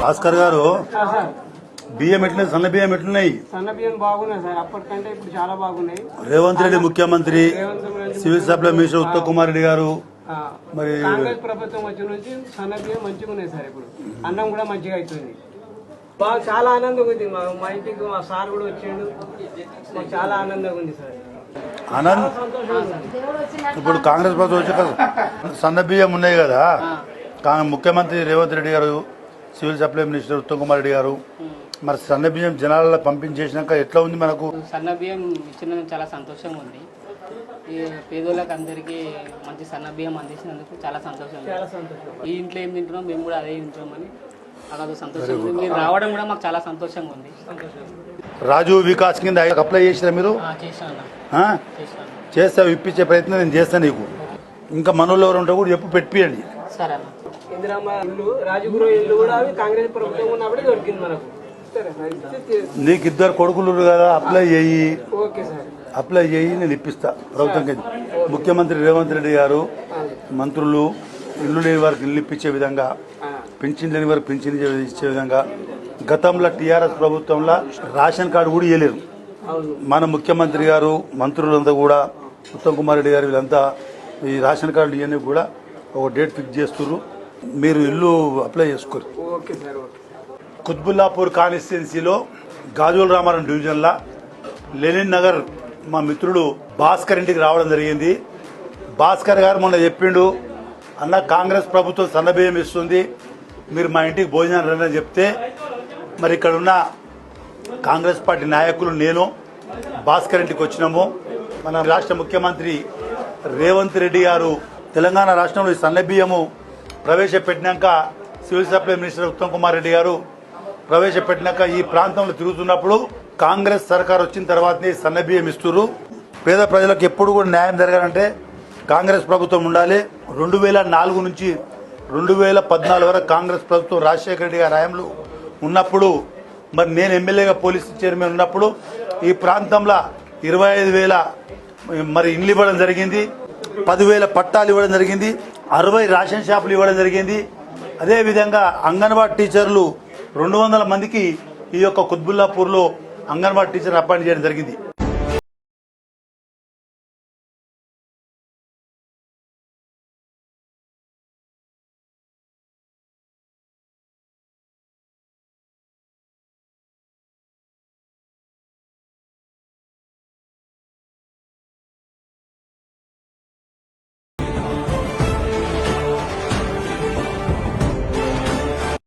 భాస్కర్ గారు బియ్యం ఎట్లున్నాయి సన్న బియ్యం ఎట్లున్నాయి? సన్న బియ్యం బాగున్నాయి సార్ అప్పటికంటే ఇప్పుడు చాలా బాగున్నాయి. రేవంత్ రెడ్డి ముఖ్యమంత్రి civil supply minister Uttam Kumar Reddy garu మరి కాంగ్రెస్ ప్రభుత్వం వచ్చి నుంచి సన్న బియ్యం మంచిగా ఉన్నాయి సార్ ఇప్పుడు. అన్నం కూడా మంచిగా అవుతుంది బాగా చాలా ఆనందంగా ఉంది మా మా ఇంటికి మా సార్ కూడా వచ్చిండు. మాకు చాలా ఆనందంగా ఉంది సార్. ఆనంద్. ఇప్పుడు కాంగ్రెస్ ప్రభుత్వం వచ్చాక సన్న బియ్యం ఉన్నాయి కదా. ముఖ్యమంత్రి Revanth Reddy garu civil supply minister Uttam Kumar Reddy garu. మరి సన్న బియ్యం జనాలలో పంపించేసినాక ఎట్లా ఉంది మనకు? సన్న బియ్యం ఇచ్చినందుకు చాలా సంతోషంగా ఉంది. ఈ పేదోళ్ళకి అందరికీ మంచి సన్న బియ్యం అందించినందుకు చాలా సంతోషంగా సంతోషం. ఈ ఇంట్లో ఏం తింటున్నాం మేము కూడా అదే తింటామని అలా సంతోషంగా ఉంది. మీరు రావడం కూడా మాకు చాలా సంతోషంగా ఉంది. రాజు వికాస్ కింద అప్లై చేసిరా మీరు? చేస్తావు ఇప్పించే ప్రయత్నం నేను చేస్తాను నీకు. ఇంకా మనోళ్ళు ఎవరు ఉంటే కూడా చెప్పు పెట్టియండి సరే అన్న. ఇందిరామ్మ ఇల్లు రాజగురు ఇల్లు కూడా అవి కాంగ్రెస్ ప్రభుత్వం ఉన్నప్పుడు దొరికింది మనకు. నీకు ఇద్దరు కొడుకులు కదా అప్లై చేయి. Okay sir. అప్లై చేయి నేను ఇప్పిస్తా. ప్రభుత్వం. ముఖ్యమంత్రి రేవంత్ రెడ్డి గారు మంత్రులు ఇల్లు లేని వారికి ఇల్లు ఇప్పించే విధంగా పింఛన్ లేని వారికి పింఛన్ ఇచ్చే విధంగా గతంలో టీఆర్ఎస్ ప్రభుత్వంలో రేషన్ కార్డు కూడా ఇవ్వలేరు మన ముఖ్యమంత్రి గారు మంత్రులంతా కూడా ఉత్తమ్ కుమార్ రెడ్డి గారు వీళ్ళంతా ఈ రేషన్ కార్డు ఇవన్నీ కూడా ఒక డేట్ ఫిక్స్ చేస్తున్నారు మీరు ఇల్లు అప్లై చేసుకోరు. కుత్బుల్లాపూర్ కాన్స్టిట్యున్సీలో గాజుల రామారం డివిజన్లో లెనిన్ నగర్ మా మిత్రుడు భాస్కర్ ఇంటికి రావడం జరిగింది. భాస్కర్ గారు మొన్న చెప్పిండు అన్న కాంగ్రెస్ ప్రభుత్వం సన్నబియ్యం ఇస్తుంది. మీరు మా ఇంటికి భోజనం రండి అని చెప్తే మరి ఇక్కడ ఉన్న కాంగ్రెస్ పార్టీ నాయకులు నేను భాస్కర్ ఇంటికి వచ్చినాము. మన రాష్ట్ర ముఖ్యమంత్రి రేవంత్ రెడ్డి గారు తెలంగాణ రాష్ట్రంలో ఈ సన్నబియ్యము ప్రవేశపెట్టినాక civil supply minister Uttam Kumar Reddy garu ప్రవేశపెట్టినాక ఈ ప్రాంతంలో తిరుగుతున్నప్పుడు కాంగ్రెస్ సర్కార్ వచ్చిన తర్వాతనే సన్నబియ్యం ఇస్తున్నారు పేద ప్రజలకు ఎప్పుడు కూడా న్యాయం జరగాలంటే కాంగ్రెస్ ప్రభుత్వం ఉండాలి. రెండు వేల నాలుగు నుంచి రెండు వేల పద్నాలుగు వరకు కాంగ్రెస్ ప్రభుత్వం రాజశేఖర రెడ్డి గారి హయాంలో ఉన్నప్పుడు మరి నేను ఎమ్మెల్యేగా పోలీస్ చైర్మన్ ఉన్నప్పుడు ఈ ప్రాంతంలో ఇరవై ఐదు వేల మరి ఇండ్లు ఇవ్వడం జరిగింది. పదివేల పట్టాలు ఇవ్వడం జరిగింది. అరవై రేషన్ షాపులు ఇవ్వడం జరిగింది. అదేవిధంగా అంగన్వాడీ టీచర్లు రెండు వందల మందికి ఈ యొక్క కుత్బుల్లాపూర్లో అంగన్వాడీ టీచర్ అపాయింట్ చేయడం జరిగింది.